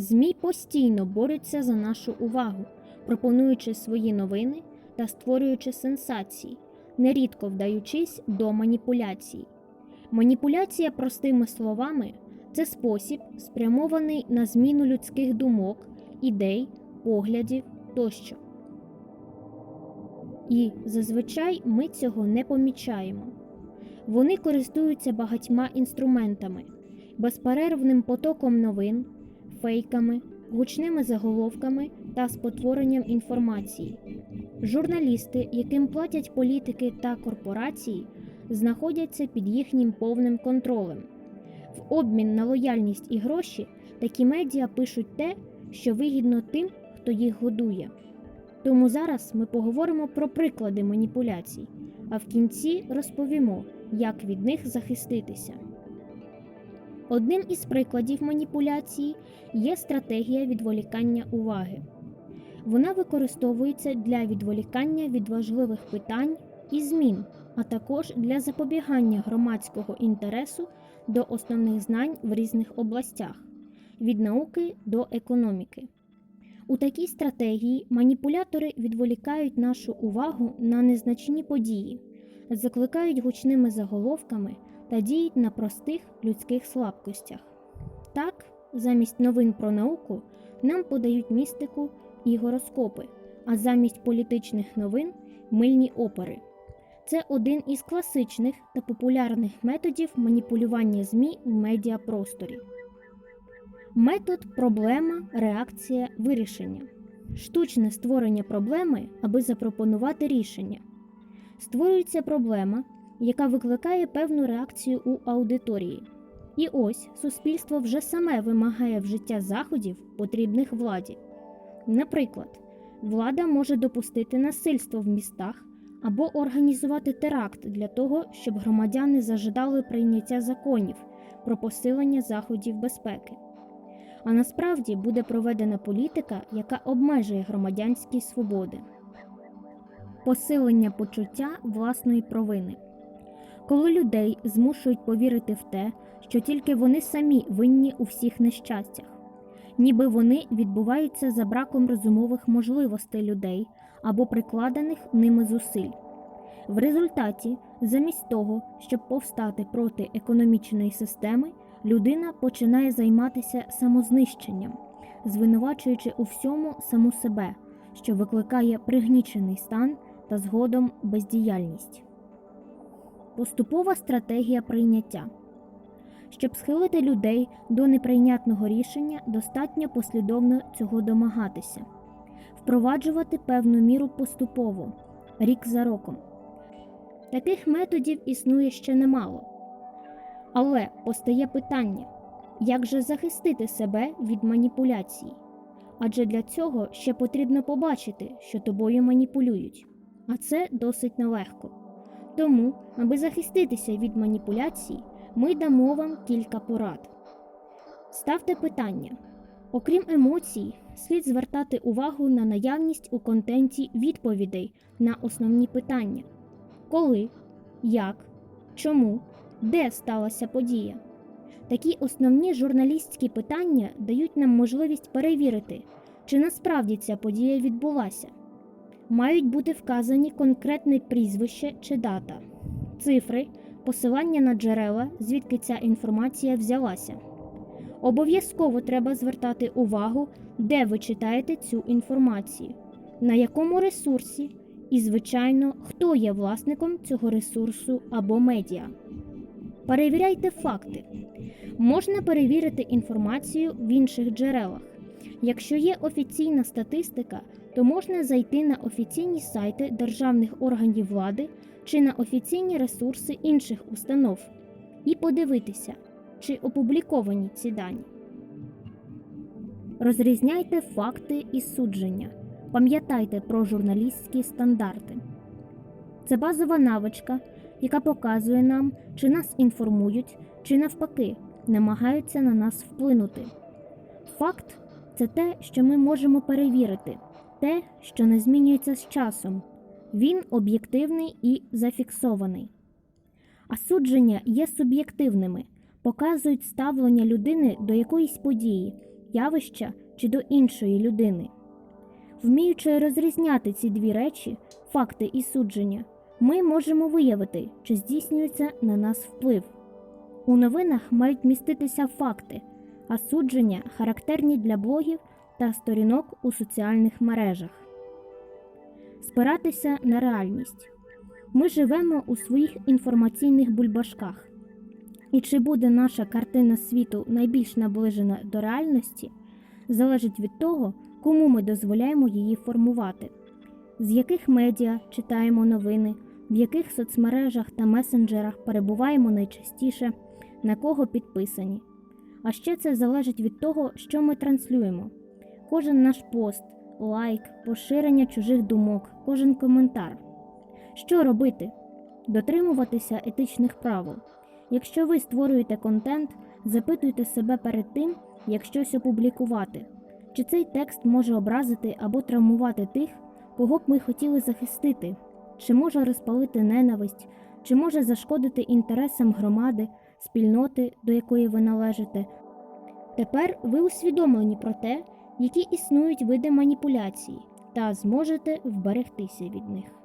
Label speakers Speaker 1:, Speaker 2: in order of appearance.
Speaker 1: ЗМІ постійно борються за нашу увагу, пропонуючи свої новини та створюючи сенсації, нерідко вдаючись до маніпуляцій. Маніпуляція простими словами це спосіб, спрямований на зміну людських думок, ідей, поглядів тощо. І зазвичай ми цього не помічаємо. Вони користуються багатьма інструментами, безперервним потоком новин, фейками, гучними заголовками та спотворенням інформації. Журналісти, яким платять політики та корпорації, знаходяться під їхнім повним контролем. В обмін на лояльність і гроші такі медіа пишуть те, що вигідно тим, хто їх годує. Тому зараз ми поговоримо про приклади маніпуляцій, а в кінці розповімо, як від них захиститися. Одним із прикладів маніпуляції є стратегія відволікання уваги. Вона використовується для відволікання від важливих питань і змін, а також для запобігання громадського інтересу до основних знань в різних областях від науки до економіки. У такій стратегії маніпулятори відволікають нашу увагу на незначні події, закликають гучними заголовками та діють на простих людських слабкостях. Так, замість новин про науку нам подають містику і гороскопи, а замість політичних новин мильні опери. Це один із класичних та популярних методів маніпулювання ЗМІ в медіапросторі. Метод проблема, реакція, вирішення. Штучне створення проблеми, аби запропонувати рішення. Створюється проблема, яка викликає певну реакцію у аудиторії. І ось суспільство вже саме вимагає вжиття заходів, потрібних владі. Наприклад, влада може допустити насильство в містах або організувати теракт для того, щоб громадяни зажидали прийняття законів про посилення заходів безпеки. А насправді буде проведена політика, яка обмежує громадянські свободи. Посилення почуття власної провини. Коли людей змушують повірити в те, що тільки вони самі винні у всіх нещастях, ніби вони відбуваються за браком розумових можливостей людей або прикладених ними зусиль. В результаті, замість того, щоб повстати проти економічної системи, людина починає займатися самознищенням, звинувачуючи у всьому саму себе, що викликає пригнічений стан та згодом бездіяльність. Поступова стратегія прийняття. Щоб схилити людей до неприйнятного рішення, достатньо послідовно цього домагатися, впроваджувати певну міру поступово, рік за роком. Таких методів існує ще немало. Але постає питання, як же захистити себе від маніпуляцій? Адже для цього ще потрібно побачити, що тобою маніпулюють, а це досить нелегко. Тому, аби захиститися від маніпуляцій, ми дамо вам кілька порад. Ставте питання. Окрім емоцій, слід звертати увагу на наявність у контенті відповідей на основні питання: коли, як, чому, де сталася подія. Такі основні журналістські питання дають нам можливість перевірити, чи насправді ця подія відбулася. Мають бути вказані конкретне прізвище чи дата, цифри, посилання на джерела, звідки ця інформація взялася. Обов'язково треба звертати увагу, де ви читаєте цю інформацію, на якому ресурсі, і, звичайно, хто є власником цього ресурсу або медіа. Перевіряйте факти. Можна перевірити інформацію в інших джерелах. Якщо є офіційна статистика, то можна зайти на офіційні сайти державних органів влади чи на офіційні ресурси інших установ і подивитися, чи опубліковані ці дані. Розрізняйте факти і судження. Пам'ятайте про журналістські стандарти. Це базова навичка, яка показує нам, чи нас інформують, чи навпаки намагаються на нас вплинути. Факт це те, що ми можемо перевірити, те, що не змінюється з часом. Він об'єктивний і зафіксований. А судження є суб'єктивними, показують ставлення людини до якоїсь події явища чи до іншої людини. Вміючи розрізняти ці дві речі, факти і судження, ми можемо виявити, чи здійснюється на нас вплив. У новинах мають міститися факти, а судження характерні для блогів та сторінок у соціальних мережах. Спиратися на реальність. Ми живемо у своїх інформаційних бульбашках. І чи буде наша картина світу найбільш наближена до реальності, залежить від того, кому ми дозволяємо її формувати, з яких медіа читаємо новини, в яких соцмережах та месенджерах перебуваємо найчастіше, на кого підписані. А ще це залежить від того, що ми транслюємо. Кожен наш пост, лайк, поширення чужих думок, кожен коментар. Що робити? Дотримуватися етичних правил. Якщо ви створюєте контент, запитуйте себе перед тим, як щось опублікувати, чи цей текст може образити або травмувати тих, кого б ми хотіли захистити, чи може розпалити ненависть, чи може зашкодити інтересам громади, спільноти, до якої ви належите. Тепер ви усвідомлені про те, які існують види маніпуляції, та зможете вберегтися від них.